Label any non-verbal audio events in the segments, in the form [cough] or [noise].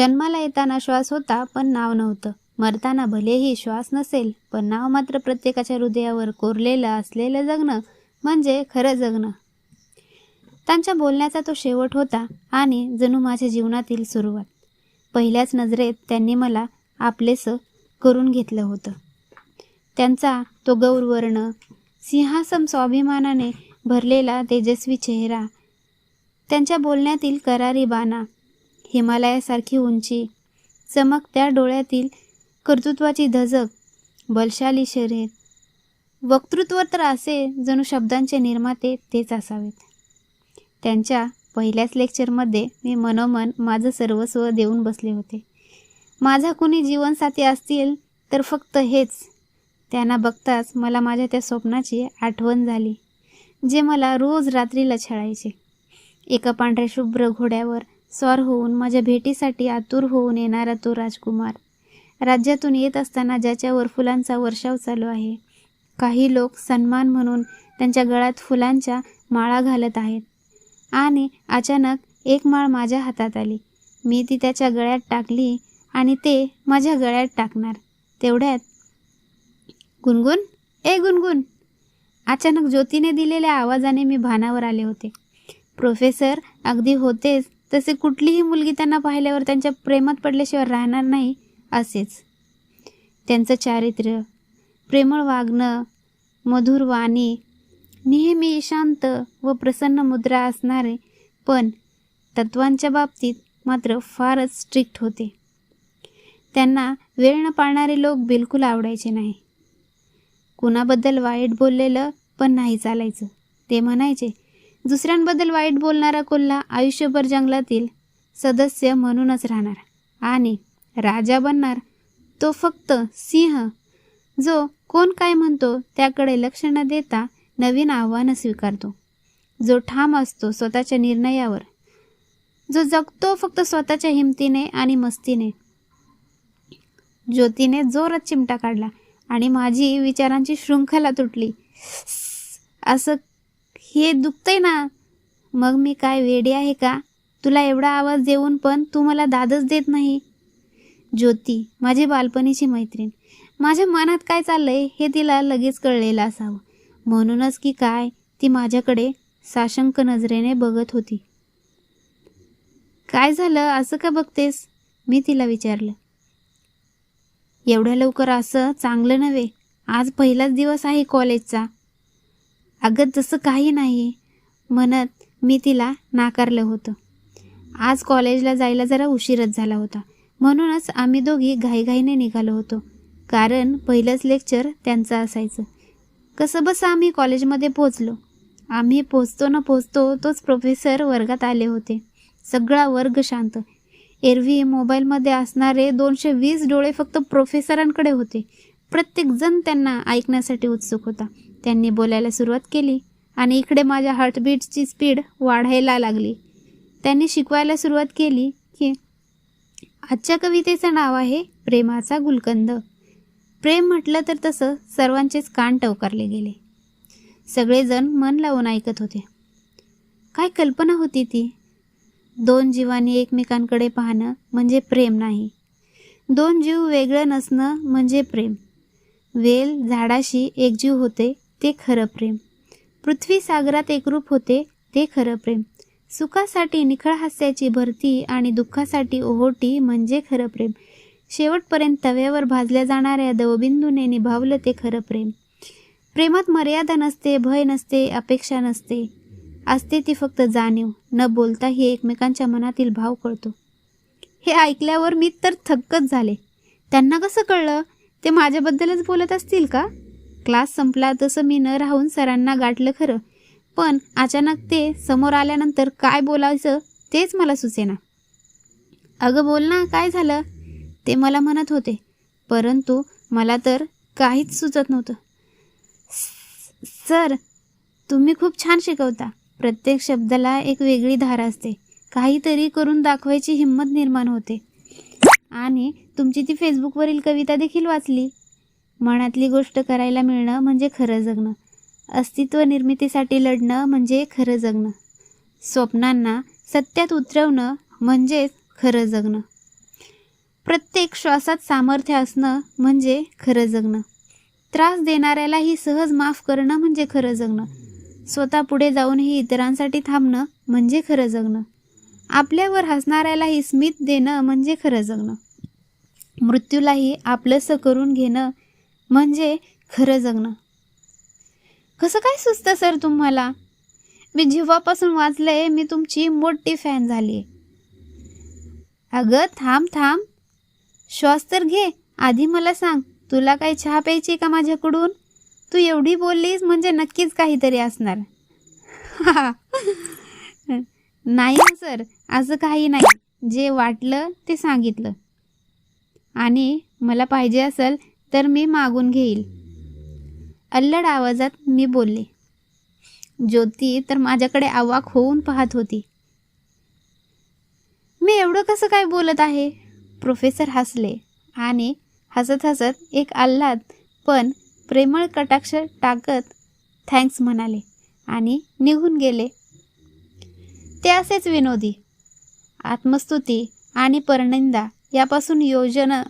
जन्माला येताना श्वास होता पण नाव नव्हतं. मरताना भलेही श्वास नसेल पण नाव मात्र प्रत्येकाच्या हृदयावर कोरलेलं असलेलं जगणं म्हणजे खरं जगणं. त्यांच्या बोलण्याचा तो शेवट होता आणि जणू माझ्या जीवनातील सुरुवात. पहिल्याच नजरेत त्यांनी मला आपलेसं करून घेतलं होतं. त्यांचा तो गौरवर्ण सिंहासम स्वाभिमानाने भरलेला तेजस्वी चेहरा त्यांच्या बोलण्यातील करारी बाणा हिमालयासारखी उंची चमकत्या डोळ्यातील कर्तृत्वाची धजक बलशाली शरीर. वक्तृत्व तर असे जणू शब्दांचे निर्माते तेच असावेत. त्यांच्या पहिल्याच लेक्चरमध्ये मी मनोमन माझं सर्वस्व देऊन बसले होते. माझा कुणी जीवनसाथी असतील तर फक्त हेच. त्यांना बघताच मला माझ्या त्या स्वप्नाची आठवण झाली जे मला रोज रात्रीला छळायचे. एका पांढऱ्या शुभ्र घोड्यावर स्वार होऊन माझ्या भेटीसाठी आतुर होऊन येणारा तो राजकुमार. राज्यातून येत असताना ज्याच्यावर फुलांचा वर्षाव चालू आहे काही लोक सन्मान म्हणून त्यांच्या गळ्यात फुलांच्या माळा घालत आहेत. आणि अचानक एक माळ माझ्या हातात आली. मी ती त्याच्या गळ्यात टाकली आणि ते माझ्या गळ्यात टाकणार. तेवढ्यात गुणगुण ए गुणगुण अचानक ज्योतीने दिलेल्या आवाजाने मी भानावर आले होते. प्रोफेसर अगदी होतेच. तसे कुठलीही मुलगी त्यांना पाहिल्यावर त्यांच्या प्रेमात पडल्याशिवाय राहणार नाही असेच. त्यांचं चारित्र्य प्रेमळ वागणं मधुर वाणी नेहमी शांत व प्रसन्न मुद्रा असणारे पण तत्वांच्या बाबतीत मात्र फारच स्ट्रिक्ट होते. त्यांना वेळ न पाळणारे लोक बिलकुल आवडायचे नाही. कुणाबद्दल वाईट बोललेलं पण नाही चालायचं. ते म्हणायचे दुसऱ्यांबद्दल वाईट बोलणारा कोल्हा आयुष्यभर जंगलातील सदस्य म्हणूनच राहणार. आणि राजा बनणार तो फक्त सिंह जो कोण काय म्हणतो त्याकडे लक्ष न देता नवीन आव्हानं स्वीकारतो. जो ठाम असतो स्वतःच्या निर्णयावर जो जगतो फक्त स्वतःच्या हिमतीने आणि मस्तीने. ज्योतीने जोरात चिमटा काढला आणि माझी विचारांची शृंखला तुटली. असं हे दुखतंय ना. मग मी काय वेडी आहे का? तुला एवढा आवाज देऊन पण तू मला दादच देत नाही. ज्योती माझी बालपणीची मैत्रीण. माझ्या मनात काय चाललंय हे तिला लगेच कळलेलं असावं. म्हणूनच की काय ती माझ्याकडे साशंक नजरेने बघत होती. काय झालं? असं का बघतेस? मी तिला विचारलं. एवढ्या लवकर असं चांगलं नव्हे. आज पहिलाच दिवस आहे कॉलेजचा. अगं तसं काही नाही म्हणत मी तिला नाकारलं होतं. आज कॉलेजला जायला जरा उशीरच झाला होता. म्हणूनच आम्ही दोघी घाईघाईने निघालो होतो. कारण पहिलंच लेक्चर त्यांचं असायचं. कसं बसं आम्ही कॉलेजमध्ये पोचलो आम्ही पोचतो ना पोचतो तोच प्रोफेसर वर्गात आले होते. सगळा वर्ग शांत. एरवी मोबाईलमध्ये असणारे दोनशे वीस डोळे फक्त प्रोफेसरांकडे होते. प्रत्येकजण त्यांना ऐकण्यासाठी उत्सुक होता. त्यांनी बोलायला सुरुवात केली आणि इकडे माझ्या हार्टबीटची स्पीड वाढायला लागली. त्यांनी शिकवायला सुरुवात केली की आजच्या कवितेचं नाव आहे प्रेमाचा गुलकंद. प्रेम म्हटलं तर तसं सर्वांचेच कान टवकारले गेले. सगळेजण मन लावून ऐकत होते. काय कल्पना होती ती? दोन जीवांनी एकमेकांकडे पाहणं म्हणजे प्रेम नाही. दोन जीव वेगळं नसणं म्हणजे प्रेम. वेल झाडाशी एकजीव होते ते खरं प्रेम. पृथ्वी सागरात एकरूप होते ते खरं प्रेम. सुखासाठी निखळ हास्याची भरती आणि दुःखासाठी ओहोटी म्हणजे खरं प्रेम. शेवटपर्यंत तव्यावर भाजल्या जाणाऱ्या दवबिंदूने निभावलं ते खरं प्रेम. प्रेमात मर्यादा नसते भय नसते अपेक्षा नसते. असते ती फक्त जाणीव. न बोलताही एकमेकांच्या मनातील भाव कळतो. हे ऐकल्यावर मी तर थक्कच झाले. त्यांना कसं कळलं? ते माझ्याबद्दलच बोलत असतील का? क्लास संपला तसं मी न राहून सरांना गाठलं खरं. पण अचानक ते समोर आल्यानंतर काय बोलायचं तेच मला सुचेना. अगं बोल ना काय झालं? ते मला म्हणत होते परंतु मला तर काहीच सुचत नव्हतं. सर तुम्ही खूप छान शिकवता. प्रत्येक शब्दाला एक वेगळी धार असते. काहीतरी करून दाखवायची हिंमत निर्माण होते. आणि तुमची ती फेसबुकवरील कविता देखील वाचली. मनातली गोष्ट करायला मिळणं म्हणजे खरं जगणं. अस्तित्व निर्मितीसाठी लढणं म्हणजे खरं जगणं. स्वप्नांना सत्यात उतरवणं म्हणजेच खरं जगणं. प्रत्येक श्वासात सामर्थ्य असणं म्हणजे खरं जगणं. त्रास देणाऱ्यालाही सहज माफ करणं म्हणजे खरं जगणं. स्वतः पुढे जाऊनही इतरांसाठी थांबणं म्हणजे खरं जगणं. आपल्यावर हसणाऱ्यालाही स्मित देणं म्हणजे खरं जगणं. मृत्यूलाही आपलंसं करून घेणं म्हणजे खरं जगणं. कसं काय सुचतं सर तुम्हाला? मी जेव्हापासून वाचलंय मी तुमची मोठी फॅन झाली. अगं थांब थांब. श्वास तर घे. आधी मला सांग तुला काही चहा प्यायची का माझ्याकडून? तू एवढी बोललीस म्हणजे नक्कीच काहीतरी असणार. [laughs] नाही ना सर असं काही नाही. जे वाटलं ते सांगितलं. आणि मला पाहिजे असेल तर मी मागून घेईल. अल्लड आवाजात मी बोलले ज्योती तर माझ्याकडे अवाक होऊन पाहत होती. मी एवढं कसं काय बोलत आहे? प्रोफेसर हसले आणि हसत हसत एक आल्हाद पण प्रेमळ कटाक्ष टाकत थँक्स म्हणाले आणि निघून गेले. ते असेच विनोदी आत्मस्तुती आणि परनिंदा यापासून योजना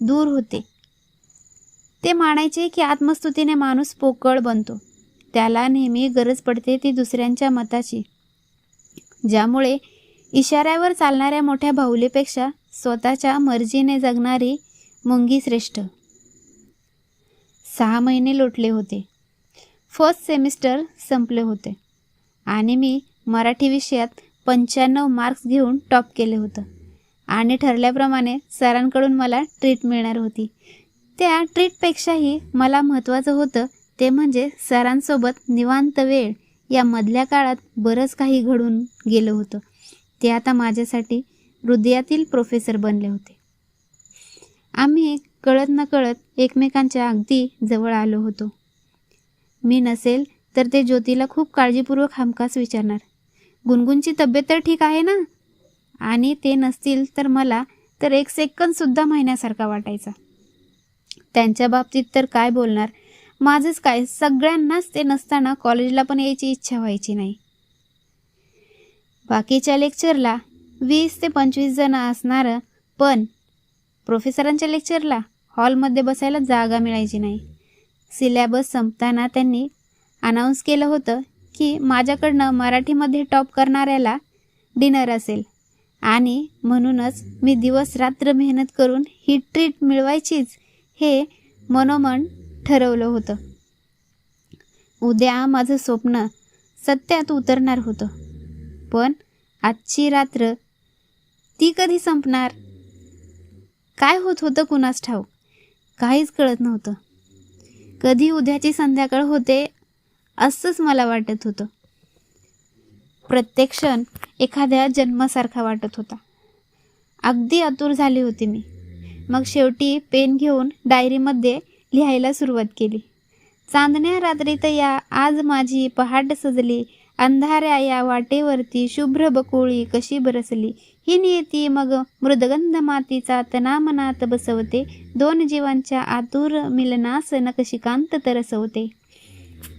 दूर होते. ते मानायचे की आत्मस्तुतीने माणूस पोकळ बनतो. त्याला नेहमी गरज पडते ती दुसऱ्यांच्या मताची. ज्यामुळे इशाऱ्यावर चालणाऱ्या मोठ्या भाऊलीपेक्षा स्वतःच्या मर्जीने जगणारी मुंगी श्रेष्ठ. सहा महिने लोटले होते. फर्स्ट सेमिस्टर संपले होते. आणि मी मराठी विषयात पंच्याण्णव मार्क्स घेऊन टॉप केले होतं. आणि ठरल्याप्रमाणे सरांकडून मला ट्रीट मिळणार होती. त्या ट्रीटपेक्षाही मला महत्त्वाचं होतं ते म्हणजे सरांसोबत निवांत वेळ या मधल्या काळात बरंच काही घडून गेलं होतं. ते आता माझ्यासाठी हृदयातील प्रोफेसर बनले होते. आम्ही कळत न कळत एकमेकांच्या अगदी जवळ आलो होतो. मी नसेल तर ते ज्योतीला खूप काळजीपूर्वक हमखास विचारणार. गुणगुणची तब्येत तर ठीक आहे ना? आणि ते नसतील तर मला तर एक सेकंदसुद्धा महिन्यासारखा वाटायचा. त्यांच्या बाबतीत तर काय बोलणार? माझंच काय? सगळ्यांनाच ते नसताना कॉलेजला पण यायची इच्छा व्हायची नाही. बाकीच्या लेक्चरला वीस ते पंचवीस जण असणारं पण प्रोफेसरांच्या लेक्चरला हॉलमध्ये बसायला जागा मिळायची नाही. सिलॅबस संपताना त्यांनी अनाऊन्स केलं होतं की माझ्याकडनं मराठीमध्ये टॉप करणाऱ्याला डिनर असेल. आणि म्हणूनच मी दिवस रात्र मेहनत करून ही ट्रीट मिळवायचीच हे मनोमन ठरवलं होतं. उद्या माझं स्वप्न सत्यात उतरणार होतं. पण आजची रात्र ती कधी संपणार? काय होत होतं कुणास ठाऊक? काहीच कळत नव्हतं. कधी उद्याची संध्याकाळ होते असंच मला वाटत होतं. प्रत्येक क्षण एखाद्या जन्मासारखा वाटत होता. अगदी आतुर झाली होती मी. मग शेवटी पेन घेऊन डायरीमध्ये लिहायला सुरुवात केली. चांदण्या रात्रीत या आज माझी पहाट सजली. अंधाऱ्या या वाटेवरती शुभ्र बकोळी कशी बरसली. ही नियती मग मृदगंध मातीचा तनामनात बसवते. दोन जीवांच्या आतुर मिलनास नकशिकांत तरसवते.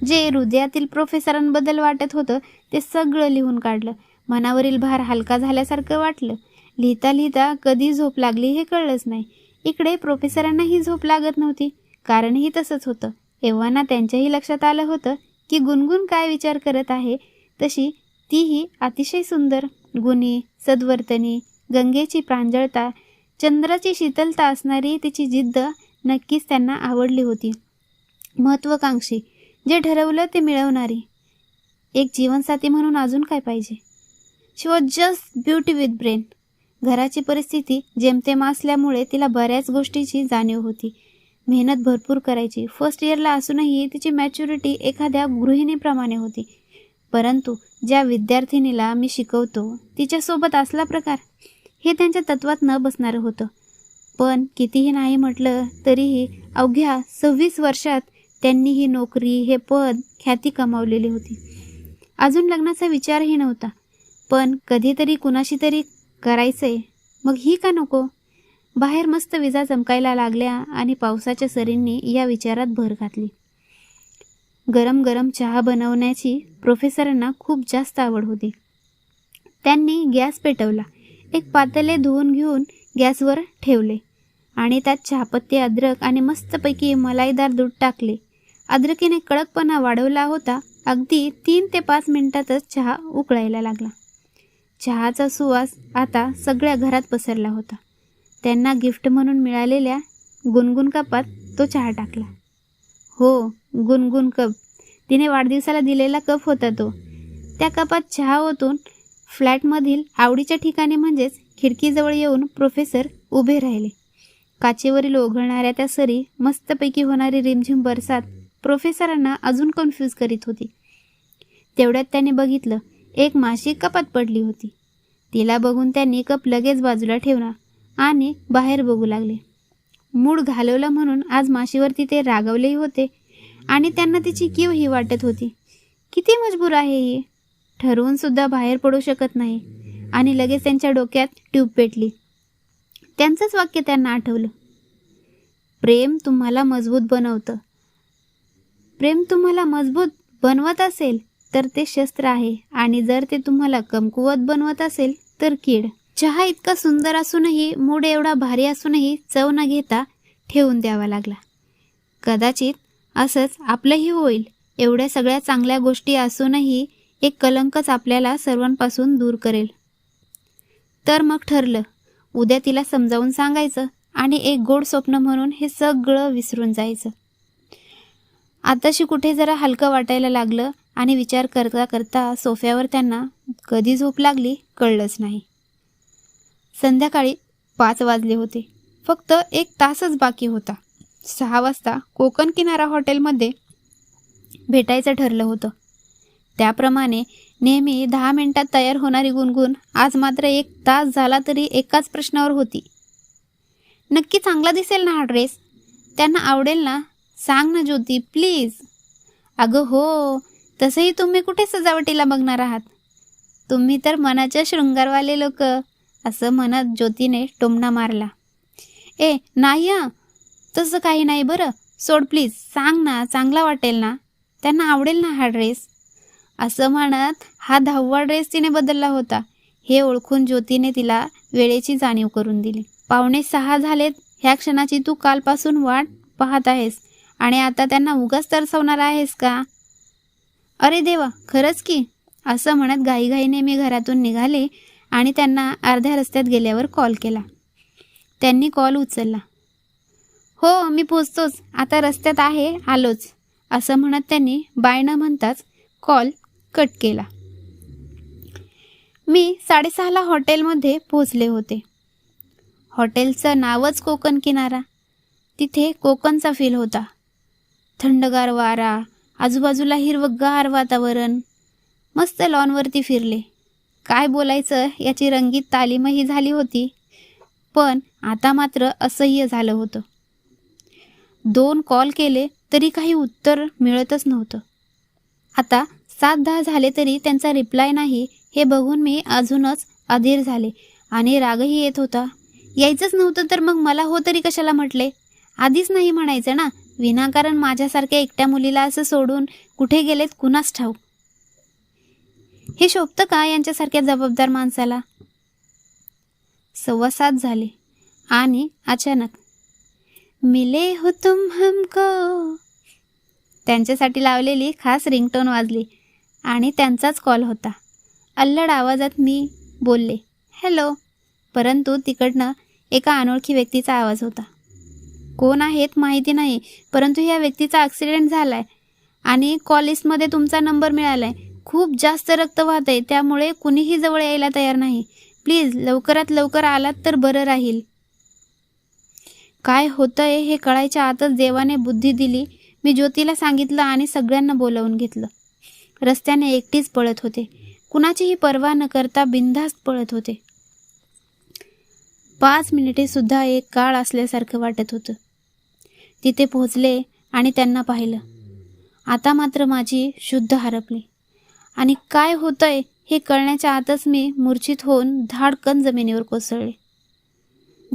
जे हृदयातील प्रोफेसरांबद्दल वाटत होतं ते सगळं लिहून काढलं. मनावरील भार हलका झाल्यासारखं वाटलं. लिहिता लिहिता कधी झोप लागली हे कळलंच नाही. इकडे प्रोफेसरांनाही झोप लागत नव्हती. कारणही तसंच होतं. एव्हाना त्यांच्याही लक्षात आलं होतं की गुणगुण काय विचार करत आहे तशी तीही अतिशय सुंदर. गुणी सद्वर्तनी गंगेची प्रांजळता चंद्राची शीतलता असणारी तिची जिद्द नक्कीच त्यांना आवडली होती. महत्त्वाकांक्षी जे ठरवलं ते मिळवणारी. एक जीवनसाथी म्हणून अजून काय पाहिजे? She was just beauty with brain घराची परिस्थिती जेमतेम असल्यामुळे तिला बऱ्याच गोष्टीची जाणीव होती. मेहनत भरपूर करायची. फर्स्ट इयरला असूनही तिची मॅच्युरिटी एखाद्या गृहिणीप्रमाणे होती. परंतु ज्या विद्यार्थिनीला मी शिकवतो तिच्यासोबत असला प्रकार हे त्यांच्या तत्वात न बसणारं होतं. पण कितीही नाही म्हटलं तरीही अवघ्या सव्वीस वर्षात त्यांनी ही नोकरी हे पद ख्याती कमावलेली होती. अजून लग्नाचा विचारही नव्हता. पण कधीतरी कुणाशी तरी करायचंय. मग ही का नको? बाहेर मस्त विजा चमकायला लागल्या आणि पावसाच्या सरींनी या विचारात भर घातली. गरम गरम चहा बनवण्याची प्रोफेसरांना खूप जास्त आवड होती. त्यांनी गॅस पेटवला. एक पातळे धुवून घेऊन गॅसवर ठेवले आणि त्यात चहापत्ती अद्रक आणि मस्तपैकी मलाईदार दूध टाकले. अद्रकीने कडकपणा वाढवला होता. अगदी तीन ते पाच मिनिटातच चहा उकळायला लागला. चहाचा सुवास आता सगळ्या घरात पसरला होता. त्यांना गिफ्ट म्हणून मिळालेल्या गुणगुण कपात तो चहा टाकला. हो गुणगुण कप. तिने वाढदिवसाला दिलेला कप होता तो. त्या कपात चहा ओतून फ्लॅटमधील आवडीच्या ठिकाणी म्हणजेच खिडकीजवळ येऊन प्रोफेसर उभे राहिले. काचेवरील ओघळणाऱ्या त्या सरी मस्तपैकी होणारी रिमझिम बरसात प्रोफेसरांना अजून कन्फ्यूज करीत होती. तेवढ्यात त्याने बघितलं एक माशी कपात पडली होती. तिला बघून त्यांनी कप लगेच बाजूला ठेवला आणि बाहेर बघू लागले. मूड घालवलं म्हणून आज माशीवरती ते रागवलेही होते आणि त्यांना तिची कीवही वाटत होती. किती मजबूर आहे ही. ठरवून सुद्धा बाहेर पडू शकत नाही आणि लगेच त्यांच्या डोक्यात ट्यूब पेटली. त्यांचंच वाक्य त्यांना आठवलं. प्रेम तुम्हाला मजबूत बनवतं. प्रेम तुम्हाला मजबूत बनवत असेल तर ते शस्त्र आहे आणि जर ते तुम्हाला कमकुवत बनवत असेल तर कीड. चहा इतका सुंदर असूनही मूड एवढा भारी असूनही चव न घेता ठेवून द्यावा लागला. कदाचित असंच आपलंही होईल. एवढ्या सगळ्या चांगल्या गोष्टी असूनही एक कलंकच आपल्याला सर्वांपासून दूर करेल. तर मग ठरलं. उद्या तिला समजावून सांगायचं आणि एक गोड स्वप्न म्हणून हे सगळं विसरून जायचं. आताशी कुठे जरा हलकं वाटायला लागलं. आणि विचार करता करता सोफ्यावर त्यांना कधी झोप लागली कळलंच नाही. संध्याकाळी पाच वाजले होते. फक्त एक तासच बाकी होता. सहा वाजता कोकण किनारा हॉटेलमध्ये भेटायचं ठरलं होतं. त्याप्रमाणे नेहमी दहा मिनिटात तयार होणारी गुणगुण आज मात्र एक तास झाला तरी एकाच प्रश्नावर होती. नक्की चांगला दिसेल ना हा ड्रेस? त्यांना आवडेल ना? सांग ना ज्योती प्लीज. अगं हो तसंही तुम्ही कुठे सजावटीला बघणार आहात? तुम्ही तर मनाच्या शृंगारवाले लोक असं म्हणत ज्योतीने टोमणा मारला. ए नाही हं. तसं काही नाही बरं. सोड प्लीज. सांग ना. चांगला वाटेल ना. त्यांना आवडेल ना हा ड्रेस? असं म्हणत हा दहावा ड्रेस तिने बदलला होता. हे ओळखून ज्योतीने तिला वेळेची जाणीव करून दिली. पावणे सहा झालेत. ह्या क्षणाची तू कालपासून वाट पाहत आहेस. आणि आता त्यांना उगाच तरसवणार आहेस का? अरे देवा खरंच की? असं म्हणत घाईघाईने मी घरातून निघाले आणि त्यांना अर्ध्या रस्त्यात गेल्यावर कॉल केला. त्यांनी कॉल उचलला. हो मी पोचतोच. आता रस्त्यात आहे आलोच. असं म्हणत त्यांनी बाय न म्हणताच कॉल कट केला. मी साडेसहाला हॉटेलमध्ये पोचले होते. हॉटेलचं नावच कोकण किनारा. तिथे कोकणचा फील होता. थंडगार वारा आजूबाजूला हिरवगार वातावरण. मस्त लॉनवरती फिरले. काय बोलायचं? याची रंगीत तालीमही झाली होती. पण आता मात्र असह्य झालं होतं. दोन कॉल केले तरी काही उत्तर मिळतच नव्हतं. आता सात दहा झाले तरी त्यांचा रिप्लाय नाही हे बघून मी अजूनच अधीर झाले आणि रागही येत होता. यायचंच नव्हतं तर मग मला हो तरी कशाला म्हटले? आधीच नाही म्हणायचं ना? विनाकारण माझ्यासारख्या एकट्या मुलीला असं सोडून कुठे गेलेत कुणास ठाऊक? हे शोभतं का यांच्यासारख्या जबाबदार माणसाला? सव्वा सात झाले आणि अचानक मिले हो तुम हमको. त्यांच्यासाठी लावलेली खास रिंगटोन वाजली आणि त्यांचाच कॉल होता. अल्लड आवाजात मी बोलले हॅलो. परंतु तिकडनं एका अनोळखी व्यक्तीचा आवाज होता. कोण आहेत माहिती नाही परंतु ह्या व्यक्तीचा ॲक्सिडेंट झाला आहे आणि कॉलेजमध्ये तुमचा नंबर मिळाला आहे खूप जास्त रक्त वाहत आहे त्यामुळे कुणीही जवळ यायला तयार नाही. प्लीज लवकरात लवकर आलात तर बरं राहील. काय होतंय हे कळायच्या आतच देवाने बुद्धी दिली. मी ज्योतीला सांगितलं आणि सगळ्यांना बोलावून घेतलं. रस्त्याने एकटीच पळत होते. कुणाचीही पर्वा न करता बिनधास्त पळत होते. पाच मिनिटे सुद्धा एक काळ असल्यासारखं वाटत होतं. तिथे पोहोचले आणि त्यांना पाहिलं. आता मात्र माझी शुद्ध हरपली. आणि काय होतंय हे कळण्याच्या आतच मी मूर्छित होऊन धाडकन जमिनीवर कोसळले.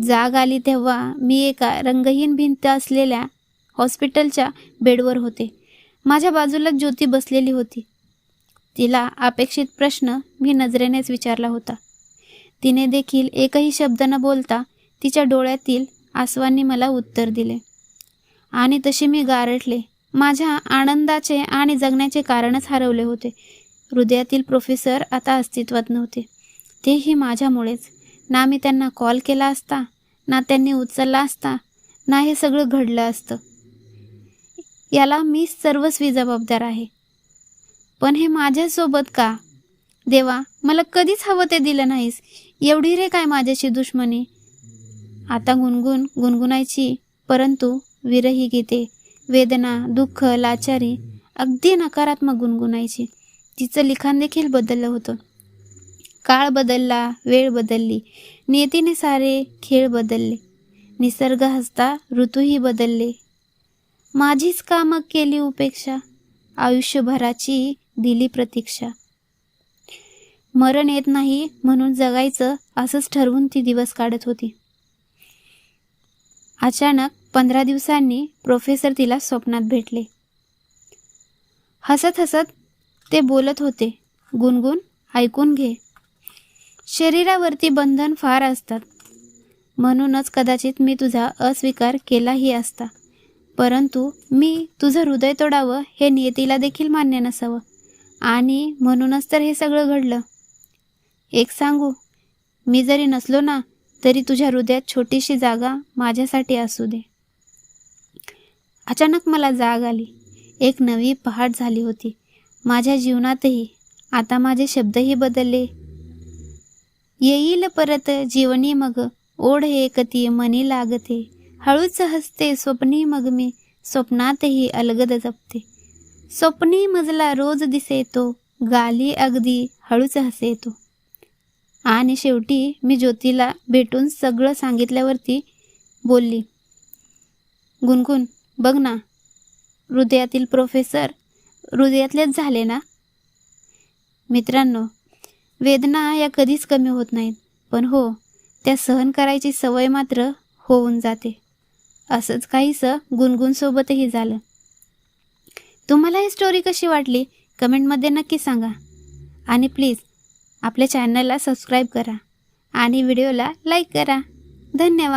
जाग आली तेव्हा मी एका रंगहीन भिंत असलेल्या हॉस्पिटलच्या बेडवर होते. माझ्या बाजूला ज्योती बसलेली होती. तिला अपेक्षित प्रश्न मी नजरेनेच विचारला होता. तिने देखील एकही शब्द न बोलता तिच्या डोळ्यातील आसवांनी मला उत्तर दिले. आणि तशी मी गारटले माझ्या आनंदाचे आणि जगण्याचे कारणच हरवले होते. हृदयातील प्रोफेसर आता अस्तित्वात नव्हते. तेही माझ्यामुळेच. ना मी त्यांना कॉल केला असता ना त्यांनी उचलला असता ना हे सगळं घडलं असतं. याला मी सर्वस्वी जबाबदार आहे. पण हे माझ्यासोबत का? देवा मला कधीच हवं ते दिलं नाहीस. एवढी रे काय माझ्याशी दुश्मनी? आता गुणगुण गुणगुणायची परंतु विरही गीते वेदना दुःख लाचारी अगदी नकारात्मक गुणगुणायची. तिचं लिखाण देखील बदललं होतं. काळ बदलला वेळ बदलली. नियतीने सारे खेळ बदलले. निसर्ग हसता ऋतूही बदलले. माझीच कामं केली उपेक्षा. आयुष्यभराची दिली प्रतीक्षा. मरण येत नाही म्हणून जगायचं असंच ठरवून ती दिवस काढत होती. अचानक पंधरा दिवसांनी प्रोफेसर तिला स्वप्नात भेटले. हसत हसत ते बोलत होते गुणगुण ऐकून घे. शरीरावरती बंधन फार असतात. म्हणूनच कदाचित मी तुझा अस्वीकार केलाही असता. परंतु मी तुझं हृदय तोडावं हे नियतीला देखील मान्य नसावं. आणि म्हणूनच तर हे सगळं घडलं. एक सांगू? मी जरी नसलो ना तरी तुझ्या हृदयात छोटीशी जागा माझ्यासाठी असू दे. अचानक मला जाग आली. एक नवी पहाट झाली होती. माझ्या जीवनातही आता माझे शब्दही बदलले. येईल परत जीवनी मग ओढ एकती मनी लागते. हळूच हसते स्वप्नी मग मी स्वप्नातही अलगद जपते. स्वप्नी मजला रोज दिसे तो गाली अगदी हळूच हसे तो आणि शेवटी मी ज्योतीला भेटून सगळं सांगितल्यावरती बोलली गुणगुण बघ ना हृदयातील प्रोफेसर हृदयातलेच झाले ना? मित्रांनो वेदना या कधीच कमी होत नाहीत पण हो त्या सहन करायची सवय मात्र होऊन जाते. असंच काहीसं गुणगुणसोबतही झालं. तुम्हाला ही स्टोरी कशी वाटली? कमेंटमध्ये नक्की सांगा. आणि प्लीज आपल्या चॅनलला सबस्क्राईब करा आणि व्हिडिओला लाईक करा. धन्यवाद.